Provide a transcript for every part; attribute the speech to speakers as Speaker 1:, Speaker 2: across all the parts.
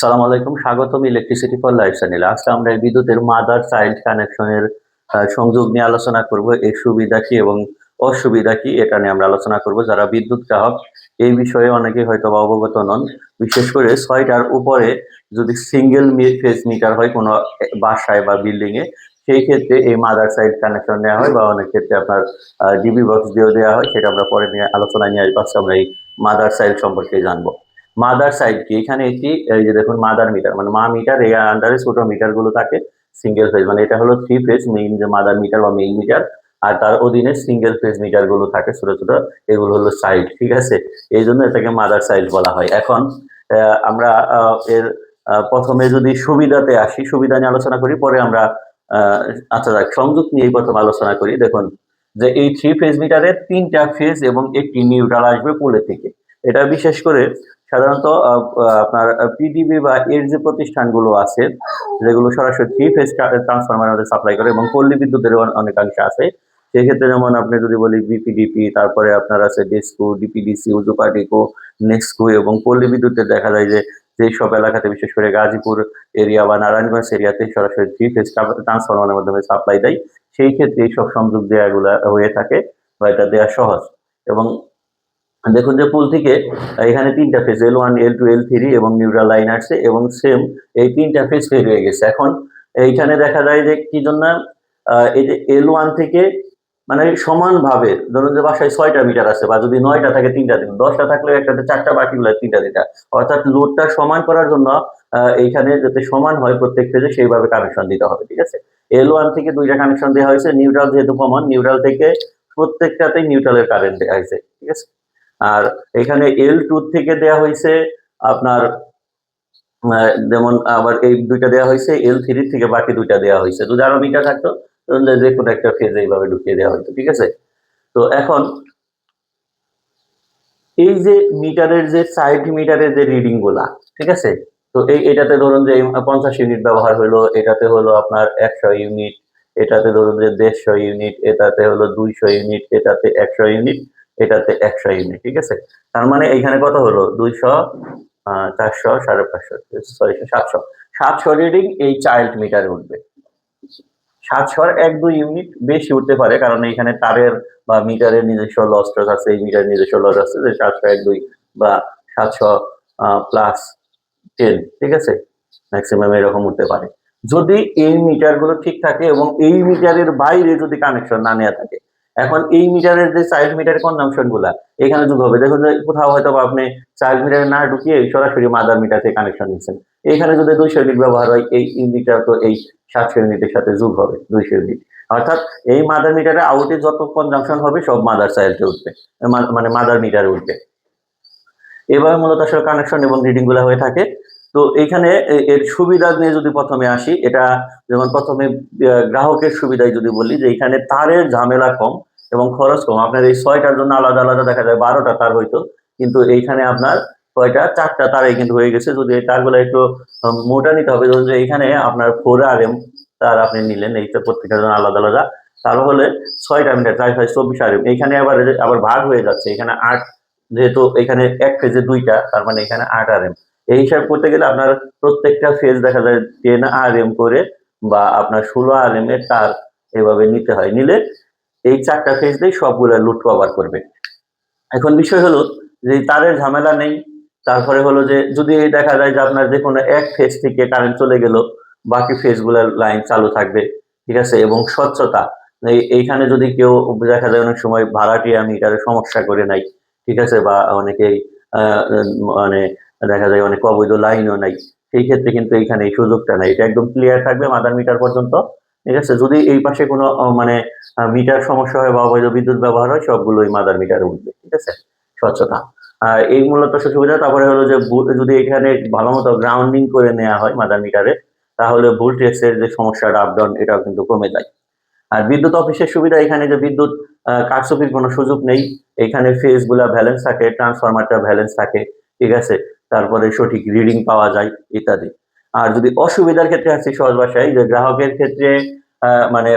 Speaker 1: সালাম আলাইকুম, স্বাগতম ইলেকট্রিসিটি ফর লাইফ চ্যানেলে আজকে আমরা বিদ্যুতের মাদার চাইল্ড কানেকশনের সংযোগ নিয়ে আলোচনা করব, এর সুবিধা কি এবং অসুবিধা কি এটা নিয়ে আমরা আলোচনা করব। যারা বিদ্যুৎ গ্রাহক, এই বিষয়ে অনেকে হয়তো বা অবগত নন। বিশেষ করে ছয়টার উপরে যদি সিঙ্গেল ফেজ মিটার হয় কোনো বাসায় বা বিল্ডিং এ সেই ক্ষেত্রে এই মাদার চাইল্ড কানেকশন নেওয়া হয় বা অনেক ক্ষেত্রে আপনার ডিবি বক্স দিয়েও দেওয়া হয়। সেটা আমরা পরে নিয়ে আলোচনা নিয়ে আসব। আজকে আমরা এই মাদার চাইল্ড সম্পর্কে জানব। মাদার সাইড কি? এখানে একটি এই যে দেখুন মাদার মিটার মানে মা মিটার এর আন্ডারে ছোট মিটারগুলো থাকে সিঙ্গেল ফেজ মানে এটা হলো থ্রি ফেজ মেইন যে মাদার মিটার বা মেইন মিটার আর তার অধীনে সিঙ্গেল ফেজ মিটারগুলো থাকে ছোট ছোট এগুলো হলো সাইড ঠিক আছে? এই জন্য এটাকে মাদার সাইড বলা হয়। এখন আমরা এর প্রথমে যদি সুবিধাতে আসি সুবিধা নিয়ে আলোচনা করি পরে আমরা আচ্ছা যাক, সংযোগ নিয়ে প্রথম আলোচনা করি। দেখুন যে এই থ্রি ফেজ মিটারের তিনটা ফেজ এবং একটি নিউট্রাল আসবে পোলে থেকে। এটা বিশেষ করে সাধারণত আপনার পিডিবি বা এর যে প্রতিষ্ঠানগুলো আছে, যেগুলো সরাসরি থ্রি ফেজ ট্রান্সফরমার সাপ্লাই করে এবং পল্লী বিদ্যুতের অনে- অনেকাংশে আছে। সেক্ষেত্রে যেমন আপনি যদি বলি বিপিডিপি তারপরে আপনার আছে ডেস্কো ডিপিডিসি উজুপাটিকো নেক্সকো এবং পল্লী বিদ্যুতে দেখা যায় যে যে সব এলাকাতে, বিশেষ করে গাজীপুর এরিয়া বা নারায়ণগঞ্জ এরিয়াতে সরাসরি থ্রি ফেজ ট্রান্সফরমারের মাধ্যমে সাপ্লাই দেয়। সেই ক্ষেত্রে এই সব সংযোগ দেওয়াগুলো হয়ে থাকে বা এটা দেওয়া সহজ। এবং দেখুন যে পুল থেকে এখানে তিনটা phase L one L two L three এবং নিউট্রাল লাইন আসছে এবং সেম এই তিনটা ফেজ ফের হয়ে গেছে। এখন এইখানে দেখা যায় যে কি জন্য এই যে এল ওয়ান থেকে মানে সমানভাবে, ধরুন যে বাসায় ছয়টা মিটার আছে বা যদি নয়টা থাকে তিনটা দিন, দশটা থাকলে একটাতে চারটা বাকিগুলো তিনটা দিটা অর্থাৎ লোডটা সমান করার জন্য এইখানে যাতে সমান হয় প্রত্যেক ফেজে সেইভাবে কানেকশন দিতে হবে, ঠিক আছে? এল ওয়ান থেকে দুইটা কানেকশন দেওয়া হয়েছে নিউট্রাল যেহেতু কমন নিউট্রাল থেকে প্রত্যেকটাতেই নিউট্রালের কারেন্ট দেওয়া হয়েছে, ঠিক আছে? আর এখানে এল টু থেকে দেয়া হয়েছে আপনার যেমন আবার এই দুইটা দেওয়া হয়েছে এল থ্রি থেকে বাকি দুইটা দেওয়া হয়েছে। যদি আরও মিটার থাকতো যে কোনো একটা ফেজ এইভাবে ঢুকিয়ে দেওয়া হতো, ঠিক আছে? তো এখন, এই যে মিটারের যে সাইড মিটারের যে রিডিংগুলা, ঠিক আছে? তো এই, এটাতে ধরুন যে পঞ্চাশ ইউনিট ব্যবহার হলো, এটাতে হলো আপনার একশো ইউনিট এটাতে ধরুন যে দেড়শো ইউনিট এটাতে হলো দুইশো ইউনিট এটাতে একশো ইউনিট এটাতে একশো ইউনিট ঠিক আছে? তার মানে এইখানে কত হলো? দুইশো চারশো, সাড়ে পাঁচশো ছয়শো সাতশো। সাতশো রিডিং এই চাইল্ড মিটারে উঠবে। সাতশোর এক দুই ইউনিট বেশি উঠতে পারে, কারণ এখানে তারের বা মিটারের নিজস্ব লস টস আছে, এই মিটারের নিজস্ব লস আছে, যে সাতশো এক দুই বা সাতশো প্লাস টেন ঠিক আছে? ম্যাক্সিমাম এরকম উঠতে পারে। যদি এই মিটারগুলো ঠিক থাকে এবং এই মিটারের বাইরে যদি কানেকশন না নেওয়া থাকে এখন এই মিটারের যে চাইল্ড মিটার কনজামশনগুলা, এখানে যোগ হবে। দেখুন কোথাও হয়তো আপনি চাইল্ড মিটারে না ঢুকিয়ে সরাসরি মাদার মিটার থেকে কানেকশন নিচ্ছেন। এখানে যদি দুইশো ইউনিট ব্যবহার হয়, এই মিটার তো এই সাতশো ইউনিটের সাথে যোগ হবে, দুইশো ইউনিট অর্থাৎ এই মাদার মিটারে আউটে যত কনজামশন হবে, সব মাদার চাইল্ডে উঠবে মানে মাদার মিটারে উঠবে। এভাবে মূলত আসলে কানেকশন এবং রিডিংগুলা হয়ে থাকে। তো এখানে এর সুবিধা নিয়ে যদি প্রথমে আসি, এটা যেমন প্রথমে গ্রাহকের সুবিধায় যদি বলি, যে এখানে তারের ঝামেলা কম এবং খরচ কম। আপনার এই ছয়টার জন্য আলাদা আলাদা দেখা যায় বারোটা তার হইতো। কিন্তু এইখানে আপনার ছয়টা, চারটা তারে কিন্তু হয়ে গেছে। যদি এই তারগুলো একটু মোটা নিতে হবে যে এখানে আপনার ফোর আর এম তার আপনি নিলেন এইটা প্রত্যেকটার জন্য আলাদা আলাদা। তাহলে ছয়টা মিটার, চার, ছয়, চব্বিশ আর এম এইখানে আবার আবার ভাগ হয়ে যাচ্ছে। এখানে আট, যেহেতু এখানে এক ফেজে দুইটা, তার মানে এখানে আট আর এম এই হিসাব করতে গেলে আপনার প্রত্যেকটা ফেজ দেখা যায় টেন আর এম করে বা আপনার ষোলো আর এম এর তার এভাবে নিতে হয়। নিলে এই চারটা ফেজ দিয়ে সবগুলো লুট কভার করবে। এখন বিষয় হলো যে তারের ঝামেলা নেই। তারপরে হলো যে যদি এই দেখা যায় যে আপনার যে কোনো এক ফেজ থেকে কারেন্ট চলে গেল, বাকি ফেজগুলার লাইন চালু থাকবে, ঠিক আছে? এবং স্বচ্ছতা, এই- এইখানে যদি কেউ দেখা যায় অনেক সময় ভাড়াটিয়া মিটারে সমস্যা করে নাই, ঠিক আছে? বা অনেকেই মানে দেখা যায় অনেক অবৈধ লাইনও নাই। সেই ক্ষেত্রে কিন্তু এইখানে এই সুযোগটা নাই। এটা একদম ক্লিয়ার থাকবে মাদার মিটার পর্যন্ত। ঠিক আছে? যদি এই পাশে কোনো মানে মিটার সমস্যা হয় বা অবৈধ বিদ্যুৎ ব্যবহার হয় সবগুলোই মাদার মিটারে উঠবে। ঠিক আছে? স্বচ্ছতা। এই মূলত সুবিধা, তারপরে হলো যে যদি এখানে ভালো মতো গ্রাউন্ডিং করে নেওয়া হয় মাদার মিটারে তাহলে ভোল্টেজের যে সমস্যাটা আপডাউন এটাও কিন্তু কমে যায়। আর বিদ্যুৎ অফিসের সুবিধা, এখানে যে বিদ্যুৎ কারচুপির কোনো সুযোগ নেই। এখানে ফেজগুলা ব্যালেন্স থাকে ট্রান্সফরমারটা ব্যালেন্স থাকে। ঠিক আছে? তারপরে সঠিক রিডিং পাওয়া যায়, ইত্যাদি। আর যদি অসুবিধার ক্ষেত্রে আসছি সহজ ভাষায়, যে গ্রাহকের ক্ষেত্রে মানে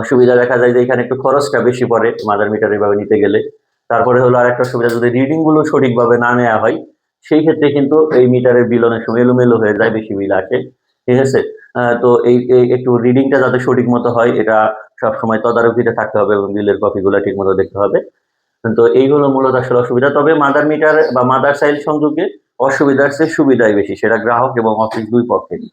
Speaker 1: অসুবিধা দেখা যায় যে এখানে একটু খরচটা বেশি পড়ে মাদার মিটার এভাবে নিতে গেলে। তারপরে হলো আরেকটা সুবিধা যদি রিডিংগুলো সঠিকভাবে না নেওয়া হয়, সেই ক্ষেত্রে কিন্তু এই মিটারের বিল অনেক সময় এলোমেলো হয়ে যায়, বেশি বিল আসে। ঠিক আছে? তো এই একটু রিডিংটা যাতে সঠিক মতো হয়, এটা সবসময় তদারকিতে থাকতে হবে এবং বিলের কপিগুলো ঠিক মতো দেখতে হবে। তো এইগুলো মূলত আসলে অসুবিধা। তবে মাদার মিটার বা মাদার সাইল সংযোগে অসুবিধার চেয়ে সুবিধাই বেশি, সেটা গ্রাহক এবং অফিস দুই পক্ষেরই।